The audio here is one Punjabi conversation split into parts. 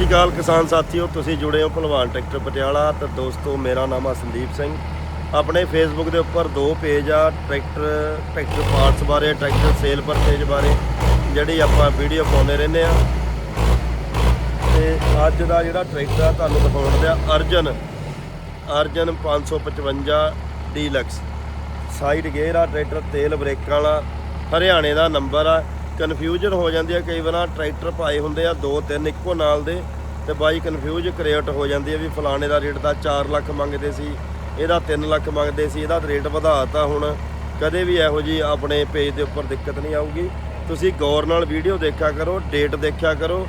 ਸ਼੍ਰੀ ਅਕਾਲ ਕਿਸਾਨ ਸਾਥੀਓ, ਤੁਸੀਂ ਜੁੜੇ ਹੋ ਭਲਵਾਨ ਟਰੈਕਟਰ ਪਟਿਆਲਾ ਤੇ ਦੋਸਤੋ, ਮੇਰਾ ਨਾਮ ਆ ਸੰਦੀਪ ਸਿੰਘ। ਆਪਣੇ ਫੇਸਬੁੱਕ ਦੇ ਉੱਪਰ ਦੋ ਪੇਜ ਆ, ਟਰੈਕਟਰ ਟਰੈਕਟਰ ਪਾਰਟਸ ਬਾਰੇ, ਟਰੈਕਟਰ ਸੇਲ ਪਰਚੇਜ ਬਾਰੇ, ਜਿਹੜੀ ਆਪਾਂ ਵੀਡੀਓ ਪਾਉਂਦੇ ਰਹਿੰਦੇ ਆ। ਤੇ ਅੱਜ ਦਾ ਜਿਹੜਾ ਟਰੈਕਟਰ ਆ, ਤੁਹਾਨੂੰ ਦਿਖਾਉਣ ਦਿਆ Arjun Arjun 555 deluxe. Side gear ਆ, ਟਰੈਕਟਰ ਤੇਲ ਬ੍ਰੇਕਾਂ ਵਾਲਾ, ਹਰਿਆਣੇ ਦਾ ਨੰਬਰ ਆ। ਕਨਫਿਊਜ਼ਨ ਹੋ ਜਾਂਦੀ ਆ ਕਈ ਵਾਰ ਟਰੈਕਟਰ ਪਾਏ ਹੁੰਦੇ ਆ, ਦੋ ਤਿੰਨ ਇੱਕੋ ਨਾਲ ਦੇ, ਤੇ ਬਾਈ ਕਨਫਿਊਜ਼ ਕ੍ਰੀਏਟ ਹੋ ਜਾਂਦੀ ਹੈ ਵੀ ਫਲਾਣੇ ਦਾ ਰੇਟ ਤਾਂ 4 ਲੱਖ ਮੰਗਦੇ ਸੀ, ਇਹਦਾ 3 ਲੱਖ ਮੰਗਦੇ ਸੀ, ਇਹਦਾ ਰੇਟ ਵਧਾਤਾ ਹੁਣ, ਕਦੇ ਵੀ ਇਹੋ ਜੀ ਆਪਣੇ ਪੇਜ ਦੇ ਉੱਪਰ ਦਿੱਕਤ ਨਹੀਂ ਆਊਗੀ। ਤੁਸੀਂ ਗੌਰ ਨਾਲ ਵੀਡੀਓ ਦੇਖਿਆ ਕਰੋ, ਡੇਟ ਦੇਖਿਆ ਕਰੋ,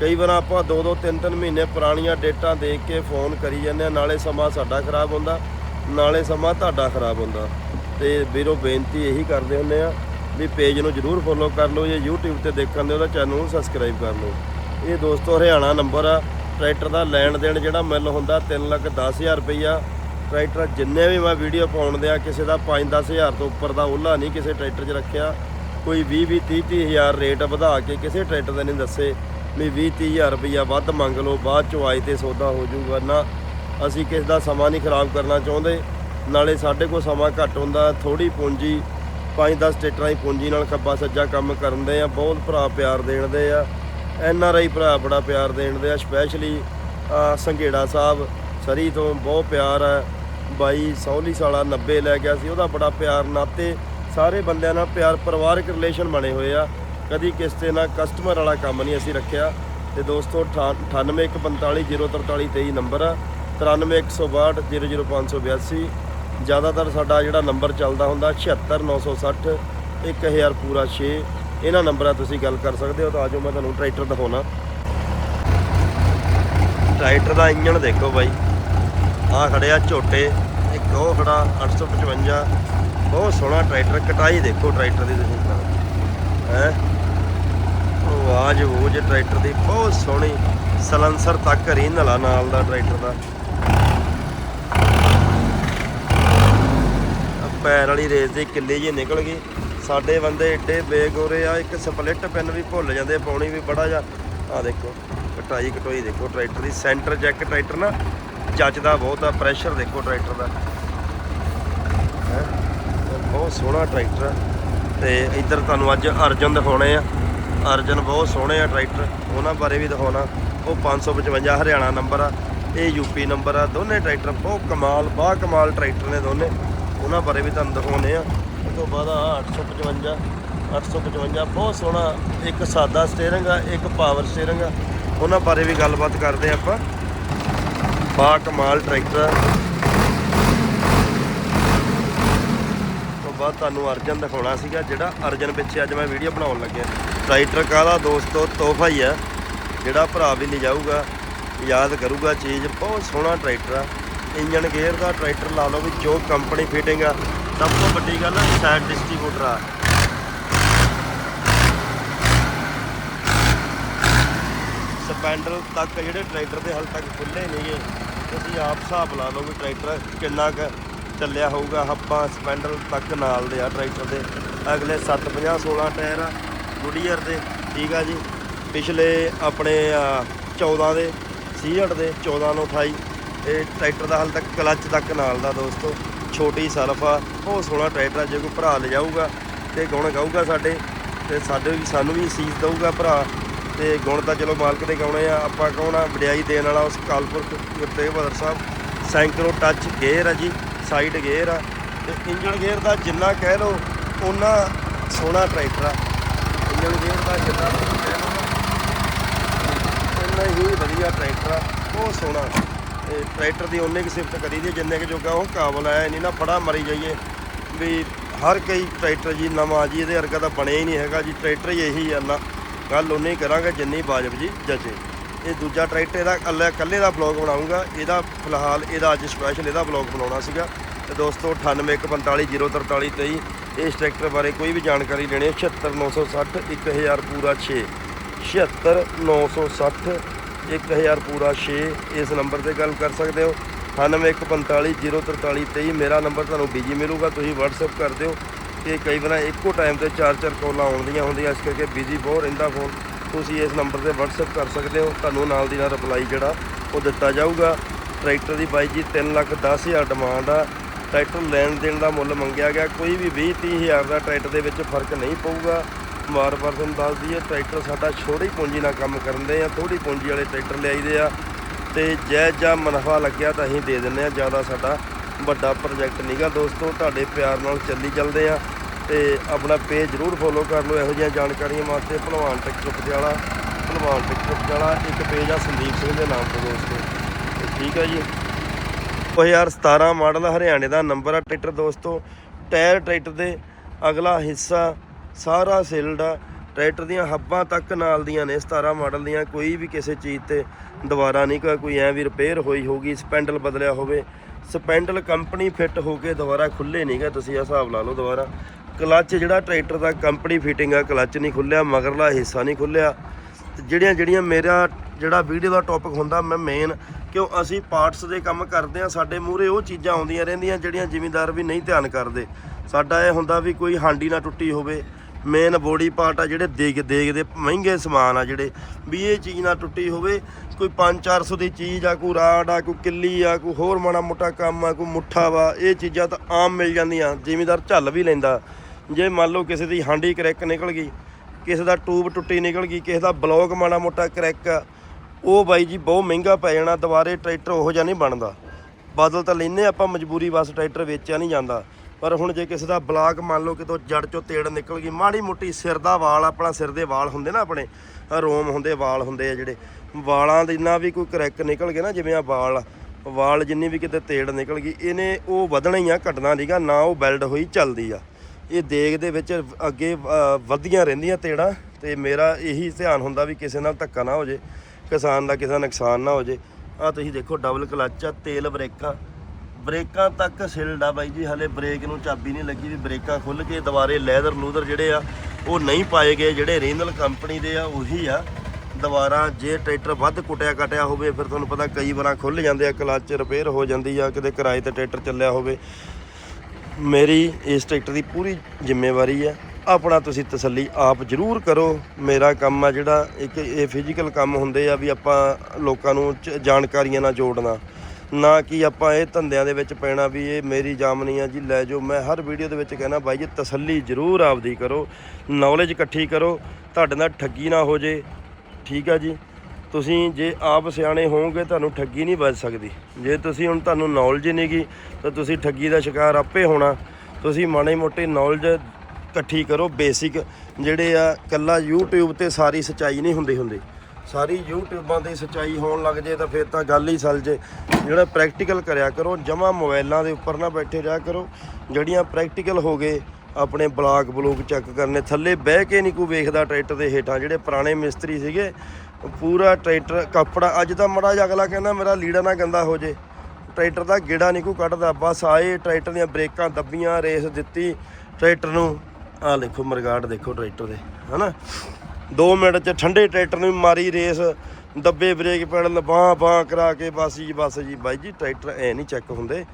ਕਈ ਵਾਰ ਆਪਾਂ 2-2 3-3 ਮਹੀਨੇ ਪੁਰਾਣੀਆਂ ਡੇਟਾਂ ਦੇਖ ਕੇ ਫੋਨ ਕਰੀ ਜਾਂਦੇ ਆ, ਨਾਲੇ ਸਮਾਂ ਸਾਡਾ ਖਰਾਬ ਹੁੰਦਾ, ਨਾਲੇ ਸਮਾਂ ਤੁਹਾਡਾ ਖਰਾਬ ਹੁੰਦਾ, ਤੇ ਵੀਰੋ ਬੇਨਤੀ ਇਹੀ ਕਰਦੇ ਹੁੰਦੇ ਆ ਵੀ ਪੇਜ ਨੂੰ ਜਰੂਰ ਫੋਲੋ ਕਰ ਲਓ, ਜੇ YouTube ਤੇ ਦੇਖਣ ਦੇ ਉਹਦਾ ਚੈਨਲ ਨੂੰ ਸਬਸਕ੍ਰਾਈਬ ਕਰ ਲਓ। ਇਹ ਦੋਸਤੋ, ਹਰਿਆਣਾ ਨੰਬਰ ਆ। ਟਰੈਕਟਰ ਦਾ ਲੈਣ ਦੇਣ ਜਿਹੜਾ ਮੁੱਲ ਹੁੰਦਾ 3 ਲੱਖ 10000 ਰੁਪਈਆ। ਟਰੈਕਟਰ ਜਿੰਨੇ ਵੀ ਮੈਂ ਵੀਡੀਓ ਪਾਉਣ ਦੇ ਦਿਆਂ, ਕਿਸੇ ਦਾ 5-10000 ਤੋਂ ਉੱਪਰ ਦਾ ਉਹਲਾ ਨਹੀਂ ਕਿਸੇ ਟਰੈਕਟਰ 'ਚ ਰੱਖਿਆ। ਕੋਈ 20 20 30 ਹਜ਼ਾਰ ਰੇਟ ਵਧਾ ਕੇ ਕਿਸੇ ਟਰੈਕਟਰ ਦਾ ਨਹੀਂ ਦੱਸੇ ਵੀ 20 30000 ਰੁਪਈਆ ਵੱਧ ਮੰਗ ਲਓ, ਬਾਅਦ ਚੋਂ ਆਏ ਤੇ ਸੌਦਾ ਹੋ ਜਾਊਗਾ। ਨਾ ਅਸੀਂ ਕਿਸੇ ਦਾ ਸਮਾਂ ਨਹੀਂ ਖਰਾਬ ਕਰਨਾ ਚਾਹੁੰਦੇ, ਨਾਲੇ ਸਾਡੇ ਕੋਲ ਸਮਾਂ ਘੱਟ ਹੁੰਦਾ ਥੋੜੀ ਪੂੰਜੀ 5-10 ਟਰੈਕਟਰਾਂ ਦੀ ਪੂੰਜੀ ਨਾਲ ਖੱਬਾ ਸੱਜਾ ਕੰਮ ਕਰਦੇ ਆ, ਬਹੁਤ ਭਰਾ ਪਿਆਰ ਦੇਣਦੇ ਆ, ਐਨ ਆਰ ਆਈ ਭਰਾ ਬੜਾ ਪਿਆਰ ਦੇਣਦੇ ਆ ਸਪੈਸ਼ਲੀ ਸੰਘੇੜਾ ਸਾਹਿਬ, ਸਰੀ ਤੋਂ ਬਹੁਤ ਪਿਆਰ ਆ, ਬਾਈ ਸੌਲੀ ਸਾਲਾ 90 ਲੈ ਗਿਆ ਸੀ, ਉਹਦਾ ਬੜਾ ਪਿਆਰ ਨਾਤੇ, ਸਾਰੇ ਬੰਦਿਆਂ ਨਾਲ ਪਿਆਰ, ਪਰਿਵਾਰਕ ਰਿਲੇਸ਼ਨ ਬਣੇ ਹੋਏ ਆ, ਕਦੀ ਕਿਸੇ ਤੇ ਨਾਲ ਕਸਟਮਰ ਵਾਲਾ ਕੰਮ ਨਹੀਂ ਅਸੀਂ ਰੱਖਿਆ, ਤੇ ਦੋਸਤੋ 9814504323 ਨੰਬਰ ਆ 9312000582 ਜ਼ਿਆਦਾਤਰ ਸਾਡਾ ਜਿਹੜਾ ਨੰਬਰ ਚੱਲਦਾ ਹੁੰਦਾ 76960 1000 ਪੂਰਾ 6 ਇਹਨਾਂ ਨੰਬਰਾਂ ਤੁਸੀਂ ਗੱਲ ਕਰ ਸਕਦੇ ਹੋ, ਤਾਂ ਆਜੋ ਮੈਂ ਤੁਹਾਨੂੰ ਟਰੈਕਟਰ ਦਿਖਾਉਣਾ। ਟਰੈਕਟਰ ਦਾ ਇੰਜਣ ਦੇਖੋ ਬਾਈ। ਆ ਖੜਿਆ ਝੋਟੇ, ਇੱਕ ਉਹ ਖੜਾ 855 ਬਹੁਤ ਸੋਹਣਾ ਟਰੈਕਟਰ, ਕਟਾਈ ਦੇਖੋ ਟਰੈਕਟਰ ਦੀ ਤੁਸੀਂ ਹੈ? ਆਵਾਜ਼ ਉਹ ਜੇ ਟਰੈਕਟਰ ਦੀ ਬਹੁਤ ਸੋਹਣੀ ਸਲੈਂਸਰ ਤੱਕ ਰੀਨਲਾ ਨਾਲ ਦਾ ਟਰੈਕਟਰ ਦਾ। ਪੈਰ ਵਾਲੀ ਰੇਸ ਦੇ ਕਿੱਲੇ ਜੇ ਨਿਕਲ ਗਈ। ਸਾਡੇ ਬੰਦੇ ਏਡੇ ਬੇਗੋਰੇ ਆ, ਇੱਕ ਸਪਲਿਟ ਪਿੰਨ ਵੀ ਭੁੱਲ ਜਾਂਦੇ, ਪਾਉਣੀ ਵੀ ਬੜਾ ਜਾ ਆ ਦੇਖੋ, ਕਟਾਈ ਕਟੋਈ ਦੇਖੋ, ਟਰੈਕਟਰ ਦੀ ਸੈਂਟਰ ਜੈਕ ਟਰੈਕਟਰ ਨਾ ਜੱਜਦਾ ਬਹੁਤ ਆ, ਪ੍ਰੈਸ਼ਰ ਦੇਖੋ ਟਰੈਕਟਰ ਦਾ। ਹੈਂ। ਬਹੁਤ ਸੋਹਣਾ ਟਰੈਕਟਰ ਆ। ਤੇ ਇੱਧਰ ਤੁਹਾਨੂੰ ਅੱਜ ਅਰਜਨ ਦਿਖਾਉਣੇ ਆ। ਅਰਜਨ ਬਹੁਤ ਸੋਹਣੇ ਆ ਟਰੈਕਟਰ, ਉਹਨਾਂ ਬਾਰੇ ਵੀ ਦਿਖਾਉਣਾ। ਉਹ 555 ਹਰਿਆਣਾ ਨੰਬਰ ਆ, ਇਹ ਯੂਪੀ ਨੰਬਰ ਆ। ਦੋਨੇ ਟਰੈਕਟਰ ਬਹੁਤ ਕਮਾਲ, ਬਾ ਕਮਾਲ ਟਰੈਕਟਰ ਨੇ ਦੋਨੇ। ਉਹਨਾਂ ਬਾਰੇ ਵੀ ਤੁਹਾਨੂੰ ਦਿਖਾਉਣੇ ਆ ਉਸ ਤੋਂ ਬਾਅਦ ਆ 855 855 ਬਹੁਤ ਸੋਹਣਾ ਇੱਕ ਸਾਦਾ ਸਟੀਅਰਿੰਗ ਆ, ਇੱਕ ਪਾਵਰ ਸਟੀਅਰਿੰਗ ਆ। ਉਹਨਾਂ ਬਾਰੇ ਵੀ ਗੱਲਬਾਤ ਕਰਦੇ ਆ ਆਪਾਂ। ਬਾ ਕਮਾਲ ਟਰੈਕਟਰ ਆ। ਤੋਂ ਬਾਅਦ ਤੁਹਾਨੂੰ ਅਰਜਨ ਦਿਖਾਉਣਾ ਸੀਗਾ, ਜਿਹੜਾ ਅਰਜਨ ਪਿੱਛੇ ਅੱਜ ਮੈਂ ਵੀਡੀਓ ਬਣਾਉਣ ਲੱਗਿਆ। ਟਰੈਕਟਰ ਕਾਹਦਾ ਦੋਸਤੋ? ਤੋਹਫਾ ਹੀ ਆ। ਜਿਹੜਾ ਭਰਾ ਵੀ ਲਿਜਾਊਗਾ, ਯਾਦ ਕਰੂਗਾ, ਚੀਜ਼। ਬਹੁਤ ਸੋਹਣਾ ਟਰੈਕਟਰ ਆ। ਇੰਜਨ ਗੇਅਰ ਦਾ ਟਰੈਕਟਰ ਲਾ ਲਓ ਵੀ ਜੋ ਕੰਪਨੀ ਫਿਟਿੰਗ ਆ ਸਭ ਤੋਂ ਵੱਡੀ ਗੱਲ ਆ ਸਾਈਡ ਡਿਸਟ੍ਰੀਬਿਊਟਰ ਆ। ਸਪੈਂਡਲ ਤੱਕ ਜਿਹੜੇ ਟਰੈਕਟਰ ਦੇ ਹਾਲ ਤੱਕ ਖੁੱਲੇ ਨਹੀਂਗੇ ਤੁਸੀਂ ਆਪ ਹਿਸਾਬ ਲਾ ਲਓ ਵੀ ਟਰੈਕਟਰ ਕਿੰਨਾ ਕੁ ਚੱਲਿਆ ਹੋਊਗਾ। ਹੱਬਾਂ ਸਪੈਂਡਲ ਤੱਕ ਨਾਲ ਦੇ ਆ ਟਰੈਕਟਰ ਦੇ। ਅਗਲੇ 750 16 ਟਾਇਰ ਆ ਗੁਡੀਅਰ ਦੇ ਠੀਕ ਆ ਜੀ। ਪਿਛਲੇ ਆਪਣੇ ਆ, 14 ਦੇ ਸੀਹਟ ਦੇ 14 ਨੂੰ 28 ਇਹ ਟਰੈਕਟਰ ਦਾ ਹਾਲ ਤੱਕ ਕਲੱਚ ਤੱਕ ਨਾਲ ਦਾ ਦੋਸਤੋ, ਛੋਟੀ ਸਲਫ ਆ, ਬਹੁਤ ਸੋਹਣਾ ਟਰੈਕਟਰ ਆ, ਜੇ ਕੋਈ ਭਰਾ ਲਿਜਾਊਗਾ ਤੇ ਗੁਣ ਗਾਊਗਾ ਸਾਡੇ, ਤੇ ਸਾਡੇ ਵੀ, ਸਾਨੂੰ ਵੀ ਸੀਸ ਦਊਗਾ ਭਰਾ, ਤੇ ਗੁਣ ਤਾਂ ਚਲੋ ਮਾਲਕ ਦੇ ਗਾਉਣੇ ਆ, ਆਪਾਂ ਕਹਣਾ ਵਡਿਆਈ ਦੇਣ ਵਾਲਾ ਉਸ ਕਾਲਪੁਰ Gurtegh Bahadur Sahib synchro touch gear ਆ ਜੀ ਸਾਈਡ ਗੇਅਰ ਆ, ਤੇ ਇੰਜਨ ਗੇਅਰ ਦਾ ਜਿੰਨਾ ਕਹਿ ਲਓ ਉਹਨਾਂ ਸੋਹਣਾ ਟਰੈਕਟਰ ਆ। ਇੰਜਨ ਗੇਅਰ ਦਾ ਜਿੰਨਾ ਕਹਿ ਲਓ ਨਾ ਹੀ ਵਧੀਆ ਟਰੈਕਟਰ ਆ, ਬਹੁਤ ਸੋਹਣਾ। ਤੇ ਟਰੈਕਟਰ ਦੀ ਉਹਨੇ ਕੀ ਸਿਫਤ ਕਰੀ ਦੀ ਜਿੰਨੇ ਕਿ ਜੋਗਾ ਉਹ ਕਾਬਲ ਆਇਆ ਨਹੀਂ ਨਾ ਫੜਾ ਮਰੀ ਜਾਈਏ ਵੀ ਹਰ ਕਈ ਟਰੈਕਟਰ ਜੀ, ਨਵਾਂ ਜੀ, ਇਹਦੇ ਵਰਗਾ ਤਾਂ ਬਣਿਆ ਹੀ ਨਹੀਂ ਹੈਗਾ ਜੀ, ਟਰੈਕਟਰ ਹੀ ਇਹੀ ਆ, ਨਾ ਗੱਲ ਉਹਨੇ ਹੀ ਕਰਾਂਗੇ ਜਿੰਨੀ ਵਾਜਬ ਜੀ ਜਚੇ। ਇਹ ਦੂਜਾ ਟਰੈਕਟਰ ਇਹਦਾ ਇਕੱਲਾ ਇਕੱਲੇ ਦਾ ਬਲੌਗ ਬਣਾਉਂਗਾ, ਇਹਦਾ ਫਿਲਹਾਲ ਇਹਦਾ ਅੱਜ ਸਪੈਸ਼ਲ ਇਹਦਾ ਬਲੌਗ ਬਣਾਉਣਾ ਸੀਗਾ। ਤੇ ਦੋਸਤੋ 9814504323 ਇਸ ਟਰੈਕਟਰ ਬਾਰੇ ਕੋਈ ਵੀ ਜਾਣਕਾਰੀ ਲੈਣੀ ਹੈ 76960 1000 ਪੂਰਾ 6 76960 1000 ਪੂਰਾ 6 ਇਸ ਨੰਬਰ ਤੇ ਗੱਲ ਕਰ ਸਕਦੇ ਹੋ। 9814504323 ਮੇਰਾ ਨੰਬਰ ਤੁਹਾਨੂੰ ਬਿਜ਼ੀ ਮਿਲੂਗਾ। ਤੁਸੀਂ WhatsApp ਕਰ ਦਿਓ ਕਿ ਕਈ ਵਾਰ ਇੱਕੋ ਟਾਈਮ ਤੇ ਚਾਰ ਚਾਰ ਕਾਲਾਂ ਆਉਂਦੀਆਂ ਹੁੰਦੀਆਂ, ਇਸ ਕਰਕੇ ਬਿਜ਼ੀ ਬਹੁਤ ਰਹਿੰਦਾ ਫੋਨ ਤੁਸੀਂ ਇਸ ਨੰਬਰ ਤੇ WhatsApp ਕਰ ਸਕਦੇ ਹੋ। ਤੁਹਾਨੂੰ ਨਾਲ ਦੀ ਨਾਲ ਰਿਪਲਾਈ ਜਿਹੜਾ ਉਹ ਦਿੱਤਾ ਜਾਊਗਾ। ਟਰੈਕਟਰ ਦੀ ਬਾਈ ਜੀ 3 ਲੱਖ 10 ਹਜ਼ਾਰ ਡਿਮਾਂਡ ਆ। ਟਰੈਕਟਰ ਲੈਣ ਦੇਣ ਦਾ ਮੁੱਲ ਮੰਗਿਆ ਗਿਆ। ਕੋਈ ਵੀ 20 30 ਹਜ਼ਾਰ ਦਾ ਟਰੈਕਟਰ ਦੇ ਵਿੱਚ ਫ਼ਰਕ ਨਹੀਂ ਪਊਗਾ। ਵਾਰ-ਵਾਰ ਤੁਹਾਨੂੰ ਦੱਸ ਦਈਏ, ਟਰੈਕਟਰ ਸਾਡਾ ਛੋਟੀ ਪੂੰਜੀ ਨਾਲ ਕੰਮ ਕਰਦੇ ਆ ਥੋੜੀ ਪੂੰਜੀ ਵਾਲੇ ਟਰੈਕਟਰ ਲਿਆਈਦੇ ਆ। ਤੇ ਜੈ ਜਾਂ ਮੁਨਾਫਾ ਲੱਗਿਆ ਤਾਂ ਅਸੀਂ ਦੇ ਦਿੰਦੇ ਆ, ਜ਼ਿਆਦਾ ਸਾਡਾ ਵੱਡਾ ਪ੍ਰੋਜੈਕਟ ਨਹੀਂਗਾ ਦੋਸਤੋ, ਤੁਹਾਡੇ ਪਿਆਰ ਨਾਲ ਚੱਲੀ ਚੱਲਦੇ ਆ ਤੇ ਆਪਣਾ ਪੇਜ ਜ਼ਰੂਰ ਫੋਲੋ ਕਰ ਲਓ, ਇਹੋ ਜਿਹੀਆਂ ਜਾਣਕਾਰੀਆਂ ਵਾਸਤੇ ਭਲਵਾਨ ਟਰੈਕਟਰ ਪਟਿਆਲਾ ਭਲਵਾਨ ਟਿਕਟ ਪਟਿਆਲਾ ਇੱਕ ਪੇਜ ਆ ਸੰਦੀਪ ਸਿੰਘ ਦੇ ਨਾਮ ਤੋਂ ਦੋਸਤੋ। ਤੇ ਠੀਕ ਆ ਜੀ। 2017 ਮਾਡਲ ਹਰਿਆਣੇ ਦਾ ਨੰਬਰ ਆ ਟਰੈਕਟਰ ਦੋਸਤੋ। ਟਾਇਰ ਟਰੈਕਟਰ ਦੇ ਅਗਲਾ ਹਿੱਸਾ ਸਾਰਾ ਸਿਲਡ ਆ। ਟਰੈਕਟਰ ਦੀਆਂ ਹੱਬਾਂ ਤੱਕ ਨਾਲ ਦੀਆਂ ਨੇ 17 ਮਾਡਲ ਦੀਆਂ, ਕੋਈ ਵੀ ਕਿਸੇ ਚੀਜ਼ ਤੇ ਦੁਬਾਰਾ ਨਹੀਂ ਕੋਈ ਕੋਈ ਐ ਵੀ ਰਿਪੇਅਰ ਹੋਈ ਹੋਗੀ ਸਪੈਂਡਲ ਬਦਲਿਆ ਹੋਵੇ। ਸਪੈਂਡਲ ਕੰਪਨੀ ਫਿੱਟ ਹੋ ਕੇ ਦੁਬਾਰਾ ਖੁੱਲੇ ਨਹੀਂਗਾ ਤੁਸੀਂ ਇਹ ਹਿਸਾਬ ਲਾ ਲਓ ਦੁਬਾਰਾ। ਕਲੱਚ ਜਿਹੜਾ ਟਰੈਕਟਰ ਦਾ ਕੰਪਨੀ ਫਿਟਿੰਗ ਆ, ਕਲੱਚ ਨਹੀਂ ਖੁੱਲਿਆ, ਮਗਰਲਾ ਹਿੱਸਾ ਨਹੀਂ ਖੁੱਲਿਆ। ਜਿਹੜੀਆਂ ਜਿਹੜੀਆਂ ਮੇਰਾ ਜਿਹੜਾ ਵੀਡੀਓ ਦਾ ਟੌਪਿਕ ਹੁੰਦਾ, ਮੈਂ ਮੇਨ ਕਿਉਂ ਅਸੀਂ ਪਾਰਟਸ ਦੇ ਕੰਮ ਕਰਦੇ ਆ ਸਾਡੇ ਮੂਹਰੇ ਉਹ ਚੀਜ਼ਾਂ ਆਉਂਦੀਆਂ ਰਹਿੰਦੀਆਂ, ਜਿਹੜੀਆਂ ਜ਼ਿਮੀਂਦਾਰ ਵੀ ਨਹੀਂ ਧਿਆਨ ਕਰਦੇ। ਸਾਡਾ ਇਹ ਹੁੰਦਾ ਵੀ ਕੋਈ ਹਾਂਡੀ ਨਾ ਟੁੱਟੀ ਹੋਵੇ। ਮੇਨ ਬੋਡੀ ਪਾਰਟ ਆ ਜਿਹੜੇ ਦੇਗ ਦੇਗ ਦੇ ਮਹਿੰਗੇ ਸਮਾਨ ਆ ਜਿਹੜੇ। ਵੀ ਇਹ ਚੀਜ਼ ਨਾ ਟੁੱਟੀ ਹੋਵੇ, ਕੋਈ 5-400 ਦੀ ਚੀਜ਼ ਆ, ਕੋਈ ਰਾਡ ਆ, ਕੋਈ ਕਿੱਲੀ ਆ, ਕੋਈ ਹੋਰ ਮਾੜਾ ਮੋਟਾ ਕੰਮ ਆ, ਕੋਈ ਮੁੱਠਾ ਵਾ, ਇਹ ਚੀਜ਼ਾਂ ਤਾਂ ਆਮ ਮਿਲ ਜਾਂਦੀਆਂ, ਜ਼ਿਮੀਦਾਰ ਝੱਲ ਵੀ ਲੈਂਦਾ। ਜੇ ਮੰਨ ਲਓ ਕਿਸੇ ਦੀ ਹਾਂਡੀ ਕਰੈਕ ਨਿਕਲ ਗਈ, ਕਿਸੇ ਦਾ ਟੂਬ ਟੁੱਟੀ ਨਿਕਲ ਗਈ, ਕਿਸੇ ਦਾ ਬਲੌਕ ਮਾੜਾ ਮੋਟਾ ਕਰੈਕ ਆ, ਉਹ ਬਾਈ ਜੀ ਬਹੁਤ ਮਹਿੰਗਾ ਪੈ ਜਾਣਾ, ਦੁਬਾਰੇ ਟਰੈਕਟਰ ਉਹੋ ਜਿਹਾ ਨਹੀਂ ਬਣਦਾ। ਬਦਲ ਤਾਂ ਲੈਨੇ ਆਪਾਂ, ਮਜਬੂਰੀ ਬਸ ਟਰੈਕਟਰ ਵੇਚਿਆ ਨਹੀਂ ਜਾਂਦਾ। ਪਰ ਹੁਣ ਜੇ ਕਿਸੇ ਦਾ ਬਲਾਕ ਮੰਨ ਲਓ ਕਿਤੋਂ ਜੜ ਚੋਂ ਤੇੜ ਨਿਕਲ ਗਈ ਮਾੜੀ ਮੋਟੀ ਸਿਰ ਦਾ ਵਾਲ ਆਪਣਾ ਸਿਰ ਦੇ ਵਾਲ ਹੁੰਦੇ ਨਾ ਆਪਣੇ ਰੋਮ ਹੁੰਦੇ ਵਾਲ ਹੁੰਦੇ ਆ ਜਿਹੜੇ ਵਾਲਾਂ ਦੇ ਇੰਨਾ ਵੀ ਕੋਈ ਕਰੈਕ ਨਿਕਲ ਗਿਆ ਨਾ ਜਿਵੇਂ ਆ ਵਾਲ ਵਾਲ ਜਿੰਨੀ ਵੀ ਕਿਤੇ ਤੇੜ ਨਿਕਲ ਗਈ ਇਹਨੇ ਉਹ ਵਧਣਾ ਹੀ ਆ ਘਟਣਾ ਨਹੀਂਗਾ ਨਾ ਉਹ ਬੈਲਡ ਹੋਈ ਚੱਲਦੀ ਆ। ਇਹ ਦੇਗ ਦੇ ਵਿੱਚ ਅੱਗੇ ਅ, ਵਧੀਆਂ ਰਹਿੰਦੀਆਂ ਤੇੜਾਂ ਤੇ ਮੇਰਾ ਇਹੀ ਧਿਆਨ ਹੁੰਦਾ ਵੀ ਕਿਸੇ ਨਾਲ ਧੱਕਾ ਨਾ ਹੋ ਜੇ ਕਿਸਾਨ ਦਾ ਕਿਸੇ ਦਾ ਨੁਕਸਾਨ ਨਾ ਹੋ ਜੇ। ਆ ਤੁਸੀਂ ਦੇਖੋ ਡਬਲ ਕਲੱਚ ਆ ਤੇਲ ਬ੍ਰੇਕਾਂ ਬ੍ਰੇਕਾਂ ਤੱਕ ਸਿਲਡ ਆ ਬਾਈ ਜੀ, ਹਲੇ ਬ੍ਰੇਕ ਨੂੰ ਚਾਬੀ ਨਹੀਂ ਲੱਗੀ ਵੀ ਬ੍ਰੇਕਾਂ ਖੁੱਲ ਕੇ ਦੁਬਾਰੇ ਲੈਦਰ ਲੂਦਰ ਜਿਹੜੇ ਆ, ਉਹ ਨਹੀਂ ਪਾਏ ਗਏ, ਜਿਹੜੇ ਰੀਨਲ ਕੰਪਨੀ ਦੇ ਆ, ਉਹੀ ਆ। ਦੁਬਾਰਾ ਜੇ ਟਰੈਕਟਰ ਵੱਧ ਕੁੱਟਿਆ ਕਟਿਆ ਹੋਵੇ, ਫਿਰ ਤੁਹਾਨੂੰ ਪਤਾ ਕਈ ਵਾਰਾਂ ਖੁੱਲ ਜਾਂਦੇ ਆ, ਕਲੱਚ ਰਿਪੇਅਰ ਹੋ ਜਾਂਦੀ ਆ, ਕਿਤੇ ਕਿਰਾਏ ਤੇ ਟਰੈਕਟਰ ਚੱਲਿਆ ਹੋਵੇ। ਮੇਰੀ ਇਸ ਟਰੈਕਟਰ ਦੀ ਪੂਰੀ ਜ਼ਿੰਮੇਵਾਰੀ ਆ। ਆਪਣਾ ਤੁਸੀਂ ਤਸੱਲੀ ਆਪ ਜ਼ਰੂਰ ਕਰੋ। ਮੇਰਾ ਕੰਮ ਆ ਜਿਹੜਾ, ਇੱਕ ਇਹ ਫਿਜ਼ੀਕਲ ਕੰਮ ਹੁੰਦੇ ਆ ਵੀ ਆਪਾਂ ਲੋਕਾਂ ਨੂੰ ਚ- ਜਾਣਕਾਰੀਆਂ ਨਾਲ ਜੋੜਨਾ। ਨਾ ਕਿ ਆਪਾਂ ਇਹ ਧੰਦਿਆਂ ਦੇ ਵਿੱਚ ਪੈਣਾ ਵੀ ਇਹ ਮੇਰੀ ਜਾਮਨੀ ਆ ਜੀ, ਲੈ ਜਾਓ। ਮੈਂ ਹਰ ਵੀਡੀਓ ਦੇ ਵਿੱਚ ਕਹਿਣਾ, ਬਾਈ ਜੀ, ਤਸੱਲੀ ਜ਼ਰੂਰ ਆਪਦੀ ਕਰੋ ਨੌਲੇਜ ਇਕੱਠੀ ਕਰੋ, ਤੁਹਾਡੇ ਨਾਲ ਠੱਗੀ ਨਾ ਹੋ ਜੇ। ਠੀਕ ਆ ਜੀ? ਤੁਸੀਂ ਜੇ ਆਪ ਸਿਆਣੇ ਹੋਵੋਗੇ, ਤੁਹਾਨੂੰ ਠੱਗੀ ਨਹੀਂ ਵੱਜ ਸਕਦੀ। ਜੇ ਤੁਸੀਂ ਹੁਣ ਤੁਹਾਨੂੰ ਨੌਲੇਜ ਨਹੀਂ ਗੀ ਤਾਂ ਤੁਸੀਂ ਠੱਗੀ ਦਾ ਸ਼ਿਕਾਰ ਆਪੇ ਹੋਣਾ। ਤੁਸੀਂ ਮਾੜੇ ਮੋਟੇ ਨੌਲੇਜ ਇਕੱਠੀ ਕਰੋ ਬੇਸਿਕ ਜਿਹੜੇ ਆ, ਕੱਲਾ YouTube ਤੇ ਸਾਰੀ ਸਚਾਈ ਨਹੀਂ ਹੁੰਦੀ ਹੁੰਦੀ। ਸਾਰੀ ਯੂਟਿਊਬਾਂ ਤੇ ਸਚਾਈ ਹੋਣ ਲੱਗ ਜੇ ਤਾਂ ਫਿਰ ਤਾਂ ਗੱਲ ਹੀ ਸਲ ਜੇ। ਜਿਹੜਾ ਪ੍ਰੈਕਟੀਕਲ ਕਰਿਆ ਕਰੋ, ਜਮਾ ਮੋਬਾਈਲਾਂ ਦੇ ਉੱਪਰ ਨਾ ਬੈਠੇ ਰਿਹਾ ਕਰੋ। ਜਿਹੜੀਆਂ ਪ੍ਰੈਕਟੀਕਲ ਹੋ ਗਏ, ਆਪਣੇ ਬਲਾਕ ਬਲੂਕ ਚੈੱਕ ਕਰਨੇ, ਥੱਲੇ ਬਹਿ ਕੇ ਨਹੀਂ ਕੋਈ ਵੇਖਦਾ ਟਰੈਕਟਰ ਦੇ ਹੇਠਾਂ। ਜਿਹੜੇ ਪੁਰਾਣੇ ਮਿਸਤਰੀ ਸੀਗੇ, ਪੂਰਾ ਟਰੈਕਟਰ, ਕੱਪੜਾ, ਅੱਜ ਤਾਂ ਮੜਾ ਜਿਹਾ ਅਗਲਾ ਕਹਿੰਦਾ ਮੇਰਾ ਲੀੜਾ ਨਾ ਗੰਦਾ ਹੋ ਜੇ। ਟਰੈਕਟਰ ਦਾ ਗੇੜਾ ਨਹੀਂ ਕੋਈ ਕੱਢਦਾ। ਬਸ ਆਏ ਟਰੈਕਟਰ ਦੀਆਂ ਬ੍ਰੇਕਾਂ ਦੱਬੀਆਂ, ਰੇਸ ਦਿੱਤੀ ਟਰੈਕਟਰ ਨੂੰ। ਆਹ ਦੇਖੋ ਮਰਗਾੜ ਦੇਖੋ ਟਰੈਕਟਰ ਦੇ, ਹਨਾ? 2 ਮਿੰਟ ਚ ਠੰਡੇ ਟਰੈਕਟਰ ਨੂੰ ਮਾਰੀ ਰੇਸ, ਦੱਬੇ ਬ੍ਰੇਕ ਪੈਡਲ, ਬਾਹ ਬਾਹ ਕਰਾ ਕੇ ਬਸ ਜੀ ਬਸ ਜੀ। ਬਾਈ ਜੀ, ਟਰੈਕਟਰ ਐ ਨਹੀਂ ਚੈੱਕ ਹੁੰਦੇ।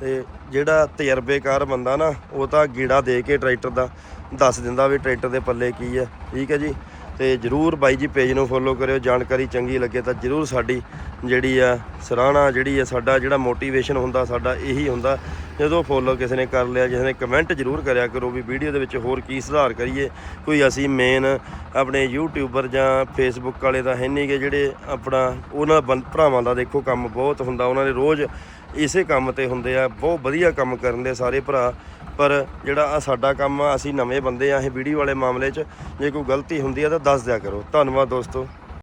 ਤੇ ਜਿਹੜਾ ਤਜਰਬੇਕਾਰ ਬੰਦਾ ਨਾ, ਉਹ ਤਾਂ ਗੀੜਾ ਦੇ ਕੇ ਟਰੈਕਟਰ ਦਾ, ਦੱਸ ਦਿੰਦਾ ਵੀ ਟਰੈਕਟਰ ਦੇ ਪੱਲੇ ਕੀ ਹੈ। ਠੀਕ ਹੈ ਜੀ? ਤੇ ਜਰੂਰ ਬਾਈ ਜੀ ਪੇਜ ਨੂੰ ਫੋਲੋ ਕਰਿਓ, ਜਾਣਕਾਰੀ ਚੰਗੀ ਲੱਗੇ ਤਾਂ ਜਰੂਰ ਸਾਡੀ ਜਿਹੜੀ ਆ ਸਰਾਹਣਾ ਜਿਹੜੀ ਆ ਸਾਡਾ ਜਿਹੜਾ ਮੋਟੀਵੇਸ਼ਨ ਹੁੰਦਾ, ਸਾਡਾ ਇਹੀ ਹੁੰਦਾ। ਜਦੋਂ ਫੋਲੋ ਕਿਸੇ ਨੇ ਕਰ ਲਿਆ ਜਿਸ ਨੇ ਕਮੈਂਟ ਜਰੂਰ ਕਰਿਆ ਕਰੋ ਵੀ ਵੀਡੀਓ ਦੇ ਵਿੱਚ ਹੋਰ ਕੀ ਸੁਧਾਰ ਕਰੀਏ। ਕੋਈ ਅਸੀਂ ਮੇਨ ਆਪਣੇ ਯੂਟਿਊਬਰ ਜਾਂ ਫੇਸਬੁੱਕ ਵਾਲੇ ਤਾਂ ਹੈ ਨਹੀਂ ਨਹੀਂਗੇ ਜਿਹੜੇ ਆਪਣਾ ਉਹਨਾਂ ਬੰ- ਭਰਾਵਾਂ ਦਾ ਦੇਖੋ ਕੰਮ ਬਹੁਤ ਹੁੰਦਾ। ਉਹਨਾਂ ਨੇ ਰੋਜ਼ ਇਸੇ ਕੰਮ ਤੇ ਹੁੰਦੇ ਆ, ਬਹੁਤ ਵਧੀਆ ਕੰਮ ਕਰਨ ਦੇ ਸਾਰੇ ਭਰਾ। ਪਰ ਜਿਹੜਾ ਆ ਸਾਡਾ ਕੰਮ ਆ, ਅਸੀਂ ਨਵੇਂ ਬੰਦੇ ਆ, ਇਹ ਵੀਡੀਓ ਵਾਲੇ ਮਾਮਲੇ 'ਚ ਜੇ ਕੋਈ ਗਲਤੀ ਹੁੰਦੀ ਆ ਤਾਂ ਦੱਸ ਦਿਆ ਕਰੋ। ਧੰਨਵਾਦ ਦੋਸਤੋ।